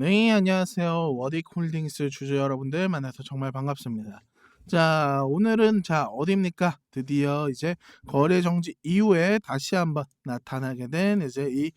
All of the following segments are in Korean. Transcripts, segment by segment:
네, 안녕하세요. 워딕 홀딩스 주주 여러분들 만나서 정말 반갑습니다. 자, 오늘은 자, 어디입니까? 드디어 이제 거래 정지 이후에 다시 한번 나타나게 된 이제 이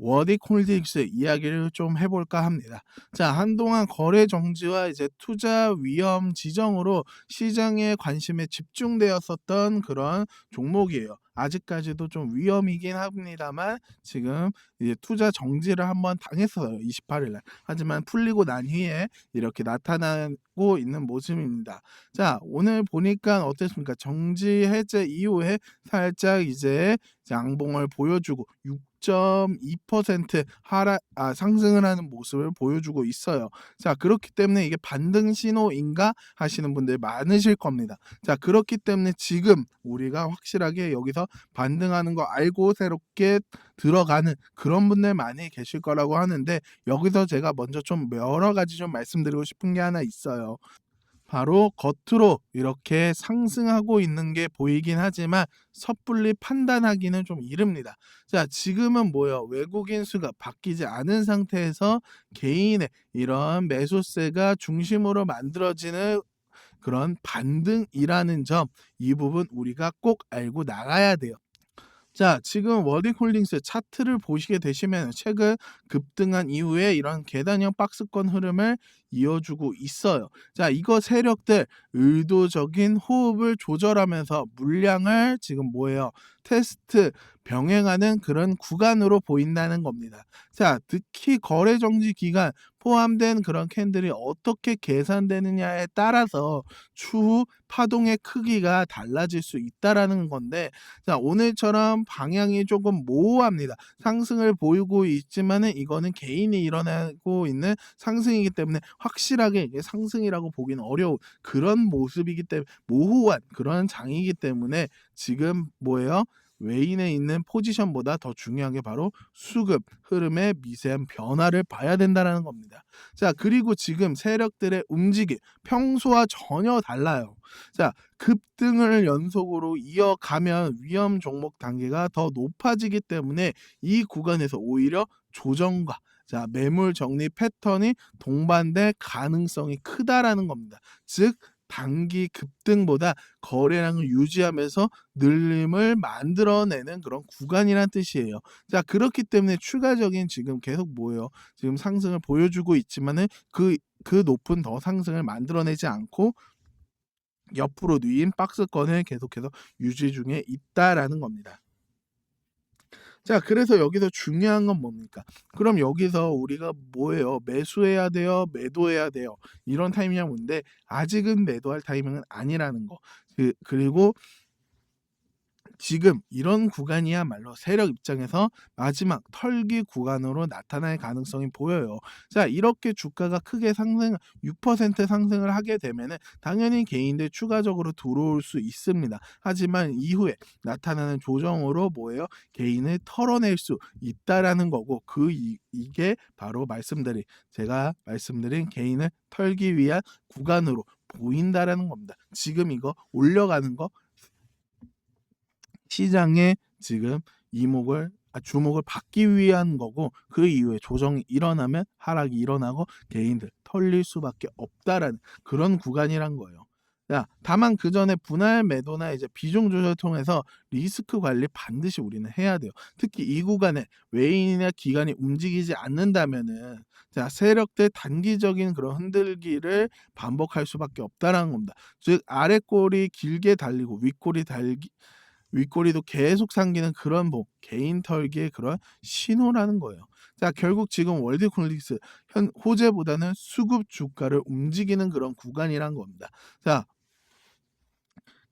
워딕 홀딩스 이야기를 좀 해볼까 합니다. 자, 한동안 거래 정지와 이제 투자 위험 지정으로 시장의 관심에 집중되었었던 그런 종목이에요. 아직까지도 좀 위험이긴 합니다만 지금 이제 투자 정지를 한번 당했어요. 28일 날. 하지만 풀리고 난 후에 이렇게 나타나고 있는 모습입니다. 자, 오늘 보니까 어땠습니까? 정지 해제 이후에 살짝 이제 양봉을 보여주고 6.2% 하락 아 상승을 하는 모습을 보여주고 있어요. 자, 그렇기 때문에 이게 반등 신호인가 하시는 분들 많으실 겁니다. 자, 그렇기 때문에 지금 우리가 확실하게 여기서 반등하는 거 알고 새롭게 들어가는 그런 분들 많이 계실 거라고 하는데 여기서 제가 먼저 좀 여러 가지 좀 말씀드리고 싶은 게 하나 있어요. 바로 겉으로 이렇게 상승하고 있는 게 보이긴 하지만 섣불리 판단하기는 좀 이릅니다. 자, 지금은 뭐요? 외국인 수가 바뀌지 않은 상태에서 개인의 이런 매수세가 중심으로 만들어지는 그런 반등이라는 점, 이 부분 우리가 꼭 알고 나가야 돼요. 자, 지금 워딩홀딩스 차트를 보시게 되시면 최근 급등한 이후에 이런 계단형 박스권 흐름을 이어주고 있어요. 자, 이거 세력들 의도적인 호흡을 조절하면서 물량을 지금 뭐예요? 테스트 병행하는 그런 구간으로 보인다는 겁니다. 자, 특히 거래 정지 기간 포함된 그런 캔들이 어떻게 계산되느냐에 따라서 추후 파동의 크기가 달라질 수 있다라는 건데 자, 오늘처럼 방향이 조금 모호합니다. 상승을 보이고 있지만은 이거는 개인이 일어나고 있는 상승이기 때문에 확실하게 이게 상승이라고 보기는 어려운 그런 모습이기 때문에 모호한 그런 장이기 때문에 지금 뭐예요? 외인에 있는 포지션보다 더 중요한 게 바로 수급 흐름의 미세한 변화를 봐야 된다라는 겁니다. 자, 그리고 지금 세력들의 움직임 평소와 전혀 달라요. 자, 급등을 연속으로 이어가면 위험 종목 단계가 더 높아지기 때문에 이 구간에서 오히려 조정과 자, 매물 정리 패턴이 동반될 가능성이 크다라는 겁니다. 즉 단기 급등보다 거래량을 유지하면서 늘림을 만들어내는 그런 구간이란 뜻이에요. 자, 그렇기 때문에 추가적인 지금 계속 뭐예요? 지금 상승을 보여주고 있지만은 그, 그 높은 더 상승을 만들어내지 않고 옆으로 누인 박스권을 계속해서 유지 중에 있다라는 겁니다. 자, 그래서 여기서 중요한 건 뭡니까? 그럼 여기서 우리가 뭐예요? 매수해야 돼요? 매도해야 돼요? 이런 타이밍이 뭔데 아직은 매도할 타이밍은 아니라는 거. 그, 그리고 지금 이런 구간이야말로 세력 입장에서 마지막 털기 구간으로 나타날 가능성이 보여요. 자, 이렇게 주가가 크게 상승 6% 상승을 하게 되면은 당연히 개인들 추가적으로 들어올 수 있습니다. 하지만 이후에 나타나는 조정으로 뭐예요? 개인을 털어낼 수 있다라는 거고 그 이, 이게 바로 말씀드린 제가 말씀드린 개인을 털기 위한 구간으로 보인다라는 겁니다. 지금 이거 올려가는 거 시장에 지금 이목을 아, 주목을 받기 위한 거고 그 이후에 조정이 일어나면 하락이 일어나고 개인들 털릴 수밖에 없다라는 그런 구간이란 거예요. 자, 다만 그 전에 분할 매도나 이제 비중 조절 통해서 리스크 관리 반드시 우리는 해야 돼요. 특히 이 구간에 외인이나 기관이 움직이지 않는다면은 자, 세력들 단기적인 그런 흔들기를 반복할 수밖에 없다라는 겁니다. 즉 아래 꼬리 길게 달리고 윗 꼬리 달기 윗꼬리도 계속 상기는 그런 뭐 개인 털기의 그런 신호라는 거예요. 자, 결국 지금 월드 콜릭스 현 호재보다는 수급 주가를 움직이는 그런 구간이란 겁니다. 자,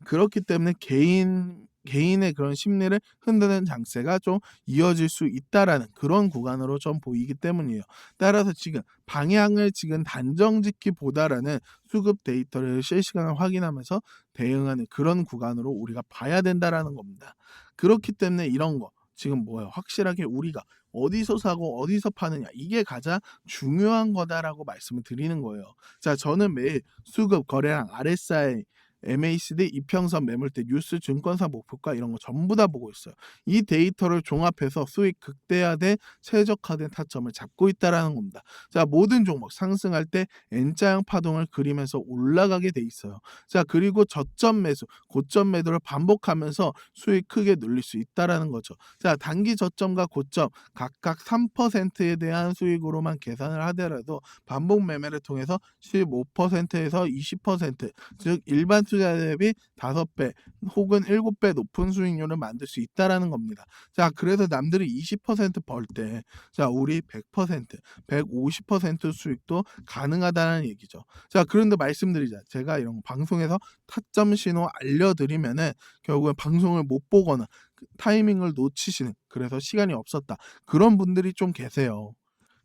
그렇기 때문에 개인 개인의 그런 심리를 흔드는 장세가 좀 이어질 수 있다라는 그런 구간으로 좀 보이기 때문이에요. 따라서 지금 방향을 지금 단정 짓기보다라는 수급 데이터를 실시간으로 확인하면서 대응하는 그런 구간으로 우리가 봐야 된다라는 겁니다. 그렇기 때문에 이런 거 지금 뭐예요? 확실하게 우리가 어디서 사고 어디서 파느냐 이게 가장 중요한 거다라고 말씀을 드리는 거예요. 자, 저는 매일 수급 거래량 RSI MACD 이평선 매물대 뉴스 증권사 목표가 이런 거 전부 다 보고 있어요. 이 데이터를 종합해서 수익 극대화된 최적화된 타점을 잡고 있다라는 겁니다. 자, 모든 종목 상승할 때 N자형 파동을 그리면서 올라가게 돼 있어요. 자, 그리고 저점 매수, 고점 매도를 반복하면서 수익 크게 늘릴 수 있다라는 거죠. 자, 단기 저점과 고점 각각 3%에 대한 수익으로만 계산을 하더라도 반복 매매를 통해서 15%에서 20%, 즉 일반 투자 대비 5배 혹은 7배 높은 수익률을 만들 수 있다라는 겁니다. 자, 그래서 남들이 20%벌 때, 자, 우리 100%, 150% 수익도 가능하다는 얘기죠. 자, 그런데 말씀드리자. 제가 이런 거 방송에서 타점 신호 알려드리면은 결국에 방송을 못 보거나 그 타이밍을 놓치시는 그래서 시간이 없었다. 그런 분들이 좀 계세요.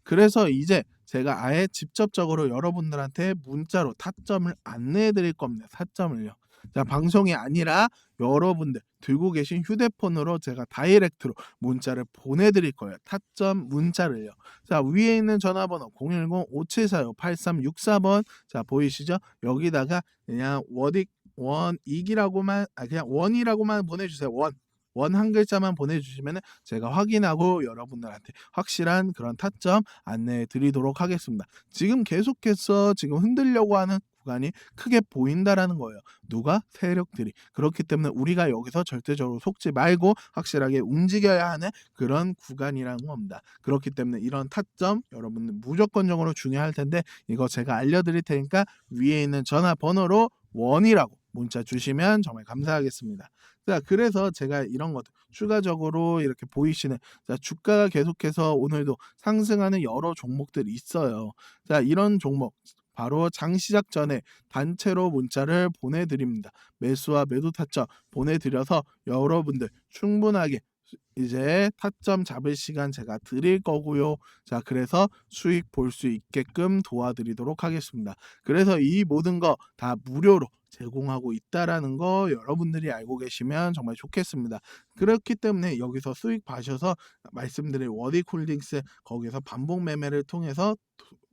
그래서 이제 제가 아예 직접적으로 여러분들한테 문자로 타점을 안내해 드릴 겁니다. 타점을요. 자, 방송이 아니라 여러분들 들고 계신 휴대폰으로 제가 다이렉트로 문자를 보내드릴 거예요. 타점 문자를요. 자, 위에 있는 전화번호 010-5745-8364번 자, 보이시죠? 여기다가 그냥 워딕 원익이라고만 아 그냥 원이라고만 보내주세요. 원. 원 한 글자만 보내주시면 제가 확인하고 여러분들한테 확실한 그런 타점 안내해 드리도록 하겠습니다. 지금 계속해서 지금 흔들려고 하는 구간이 크게 보인다라는 거예요. 누가? 세력들이. 그렇기 때문에 우리가 여기서 절대적으로 속지 말고 확실하게 움직여야 하는 그런 구간이라는 겁니다. 그렇기 때문에 이런 타점 여러분들 무조건적으로 중요할 텐데 이거 제가 알려드릴 테니까 위에 있는 전화번호로 원이라고 문자 주시면 정말 감사하겠습니다. 자, 그래서 제가 이런 것들 추가적으로 이렇게 보이시는 자, 주가가 계속해서 오늘도 상승하는 여러 종목들이 있어요. 자, 이런 종목 바로 장 시작 전에 단체로 문자를 보내드립니다. 매수와 매도 타점 보내드려서 여러분들 충분하게 이제 타점 잡을 시간 제가 드릴 거고요. 자, 그래서 수익 볼 수 있게끔 도와드리도록 하겠습니다. 그래서 이 모든 거 다 무료로 제공하고 있다라는 거 여러분들이 알고 계시면 정말 좋겠습니다. 그렇기 때문에 여기서 수익 봐셔서 말씀드린 워디콜딩스 거기서 반복 매매를 통해서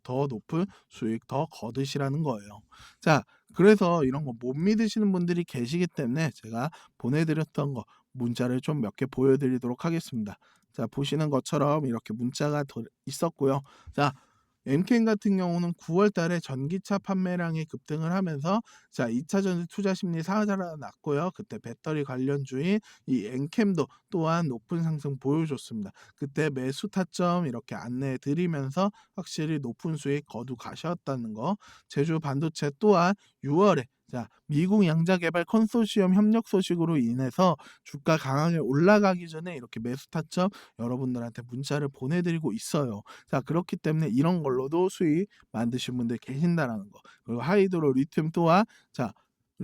더 높은 수익 더 거두시라는 거예요. 자, 그래서 이런 거 못 믿으시는 분들이 계시기 때문에 제가 보내드렸던 거 문자를 좀 몇 개 보여드리도록 하겠습니다. 자, 보시는 것처럼 이렇게 문자가 더 있었고요. 자, 엠캠 같은 경우는 9월 달에 전기차 판매량이 급등을 하면서 자, 2차 전지 투자 심리 사자가 났고요. 그때 배터리 관련 주인 이 엠캠도 또한 높은 상승 보여줬습니다. 그때 매수 타점 이렇게 안내해 드리면서 확실히 높은 수익 거두 가셨다는 거. 제주 반도체 또한 6월에 자, 미국 양자개발 컨소시엄 협력 소식으로 인해서 주가 강하게 올라가기 전에 이렇게 매수 타점 여러분들한테 문자를 보내드리고 있어요. 자, 그렇기 때문에 이런 걸로도 수익 만드신 분들 계신다라는 거. 그리고 하이드로 리튬 또한 자,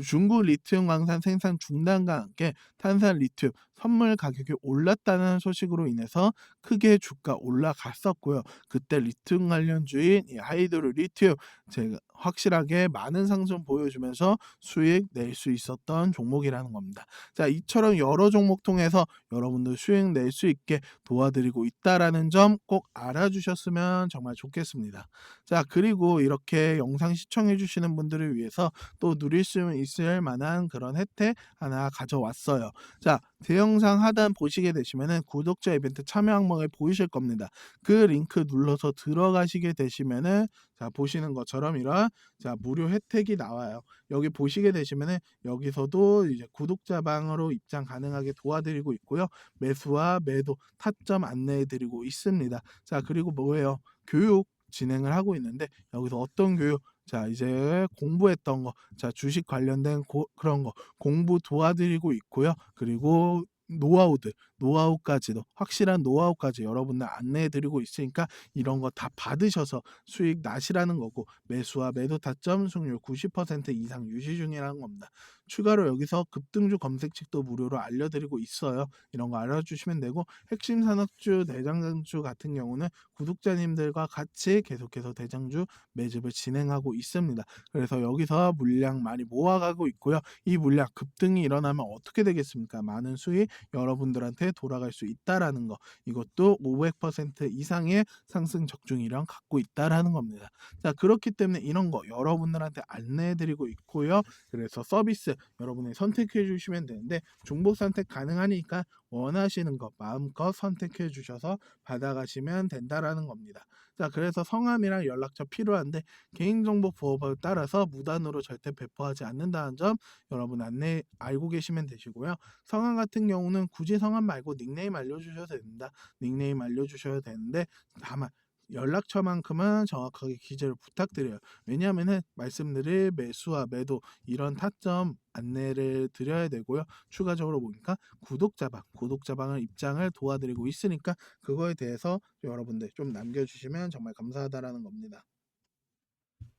중국 리튬 광산 생산 중단과 함께 탄산 리튬 선물 가격이 올랐다는 소식으로 인해서 크게 주가 올라갔었고요. 그때 리튬 관련주인 이 하이드로 리튬 제가 확실하게 많은 상승 보여주면서 수익 낼 수 있었던 종목이라는 겁니다. 자, 이처럼 여러 종목 통해서 여러분들 수익 낼 수 있게 도와드리고 있다라는 점 꼭 알아주셨으면 정말 좋겠습니다. 자, 그리고 이렇게 영상 시청해 주시는 분들을 위해서 또 누릴 수 있을 만한 그런 혜택 하나 가져왔어요. 자, 대영상 하단 보시게 되시면은 구독자 이벤트 참여 항목을 보이실 겁니다. 그 링크 눌러서 들어가시게 되시면은 자, 보시는 것처럼 이런 자, 무료 혜택이 나와요. 여기 보시게 되시면은 여기서도 이제 구독자 방으로 입장 가능하게 도와드리고 있고요. 매수와 매도 타점 안내해 드리고 있습니다. 자, 그리고 뭐예요? 교육 진행을 하고 있는데 여기서 어떤 교육 자 이제 공부했던 거, 자 주식 관련된 고, 그런 거 공부 도와드리고 있고요. 그리고 노하우들, 노하우까지도 확실한 노하우까지 여러분들 안내해 드리고 있으니까 이런 거 다 받으셔서 수익 나시라는 거고 매수와 매도 타점 승률 90% 이상 유지 중이라는 겁니다. 추가로 여기서 급등주 검색책도 무료로 알려드리고 있어요. 이런 거 알아주시면 되고 핵심 산업주 대장주 같은 경우는 구독자님들과 같이 계속해서 대장주 매집을 진행하고 있습니다. 그래서 여기서 물량 많이 모아가고 있고요. 이 물량 급등이 일어나면 어떻게 되겠습니까? 많은 수익 여러분들한테 돌아갈 수 있다라는 거. 이것도 500% 이상의 상승 적중이랑 갖고 있다라는 겁니다. 자, 그렇기 때문에 이런 거 여러분들한테 안내해드리고 있고요. 그래서 서비스 여러분이 선택해 주시면 되는데 중복 선택 가능하니까 원하시는 거 마음껏 선택해 주셔서 받아가시면 된다라는 겁니다. 자, 그래서 성함이랑 연락처 필요한데 개인정보 보호법에 따라서 무단으로 절대 배포하지 않는다는 점 여러분 안내 알고 계시면 되시고요. 성함 같은 경우는 굳이 성함 말고 닉네임 알려주셔도 됩니다. 닉네임 알려주셔야 되는데 다만 연락처만큼은 정확하게 기재를 부탁드려요. 왜냐하면은 말씀드릴 매수와 매도 이런 타점 안내를 드려야 되고요. 추가적으로 보니까 구독자방, 구독자방을 입장을 도와드리고 있으니까 그거에 대해서 여러분들 좀 남겨주시면 정말 감사하다라는 겁니다.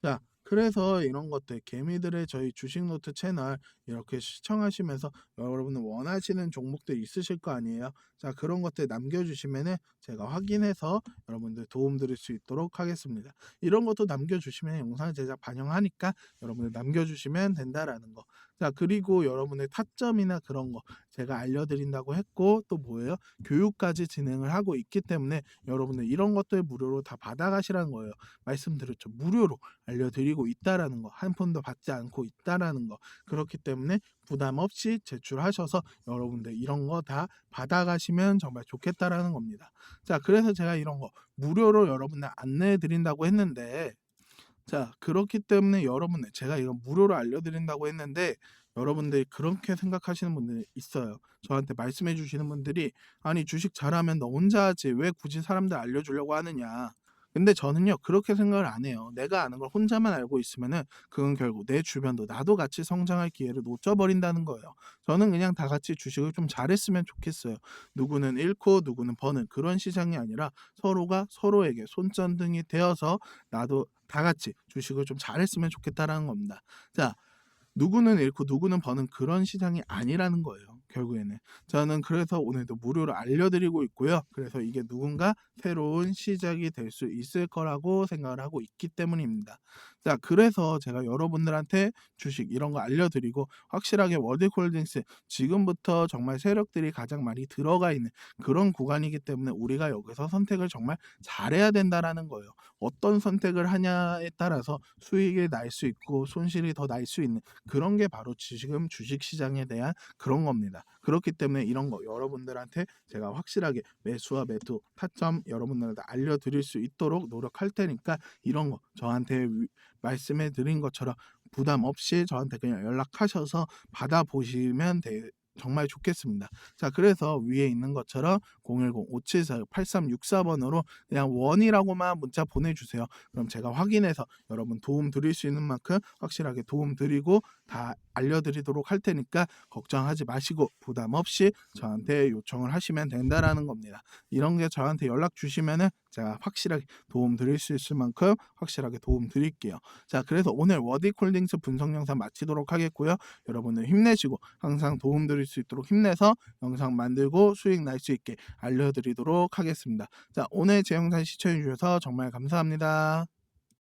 자, 그래서 이런 것들 개미들의 저희 주식노트 채널 이렇게 시청하시면서 여러분은 원하시는 종목들 있으실 거 아니에요. 자, 그런 것들 남겨주시면은 제가 확인해서 여러분들 도움 드릴 수 있도록 하겠습니다. 이런 것도 남겨주시면 영상 제작 반영하니까 여러분들 남겨주시면 된다라는 거. 자, 그리고 여러분의 타점이나 그런 거 제가 알려드린다고 했고 또 뭐예요? 교육까지 진행을 하고 있기 때문에 여러분들 이런 것들 무료로 다 받아가시라는 거예요. 말씀드렸죠. 무료로 알려드리고 있다라는 거. 한 푼도 받지 않고 있다라는 거. 그렇기 때문에 부담 없이 제출하셔서 여러분들 이런 거 다 받아가시면 정말 좋겠다라는 겁니다. 자, 그래서 제가 이런 거 무료로 여러분들 안내해 드린다고 했는데 자, 그렇기 때문에 여러분들 제가 이거 무료로 알려드린다고 했는데 여러분들이 그렇게 생각하시는 분들이 있어요. 저한테 말씀해 주시는 분들이 아니 주식 잘하면 너 혼자 하지 왜 굳이 사람들 알려주려고 하느냐. 근데 저는요 그렇게 생각을 안 해요. 내가 아는 걸 혼자만 알고 있으면은 그건 결국 내 주변도 나도 같이 성장할 기회를 놓쳐버린다는 거예요. 저는 그냥 다 같이 주식을 좀 잘했으면 좋겠어요. 누구는 잃고 누구는 버는 그런 시장이 아니라 서로가 서로에게 손전등이 되어서 나도 다 같이 주식을 좀 잘했으면 좋겠다라는 겁니다. 자, 누구는 잃고 누구는 버는 그런 시장이 아니라는 거예요. 결국에는 저는 그래서 오늘도 무료로 알려드리고 있고요. 그래서 이게 누군가 새로운 시작이 될 수 있을 거라고 생각을 하고 있기 때문입니다. 자, 그래서 제가 여러분들한테 주식 이런 거 알려드리고 확실하게 월드콜딩스 지금부터 정말 세력들이 가장 많이 들어가 있는 그런 구간이기 때문에 우리가 여기서 선택을 정말 잘해야 된다라는 거예요. 어떤 선택을 하냐에 따라서 수익이 날 수 있고 손실이 더 날 수 있는 그런 게 바로 지금 주식 시장에 대한 그런 겁니다. 그렇기 때문에 이런 거 여러분들한테 제가 확실하게 매수와 매도 타점 여러분들한테 알려드릴 수 있도록 노력할 테니까 이런 거 저한테 위- 말씀해 드린 것처럼 부담 없이 저한테 그냥 연락하셔서 받아보시면 돼. 정말 좋겠습니다. 자, 그래서 위에 있는 것처럼 010-574-8364번으로 그냥 원이라고만 문자 보내주세요. 그럼 제가 확인해서 여러분 도움 드릴 수 있는 만큼 확실하게 도움 드리고 다 알려드리도록 할 테니까 걱정하지 마시고 부담 없이 저한테 요청을 하시면 된다라는 겁니다. 이런 게 저한테 연락 주시면은 제가 확실하게 도움 드릴 수 있을 만큼 확실하게 도움 드릴게요. 자, 그래서 오늘 워디콜딩스 분석 영상 마치도록 하겠고요. 여러분들 힘내시고 항상 도움 드릴 수 있도록 힘내서 영상 만들고 수익 날 수 있게 알려드리도록 하겠습니다. 자, 오늘 제 영상 시청해 주셔서 정말 감사합니다.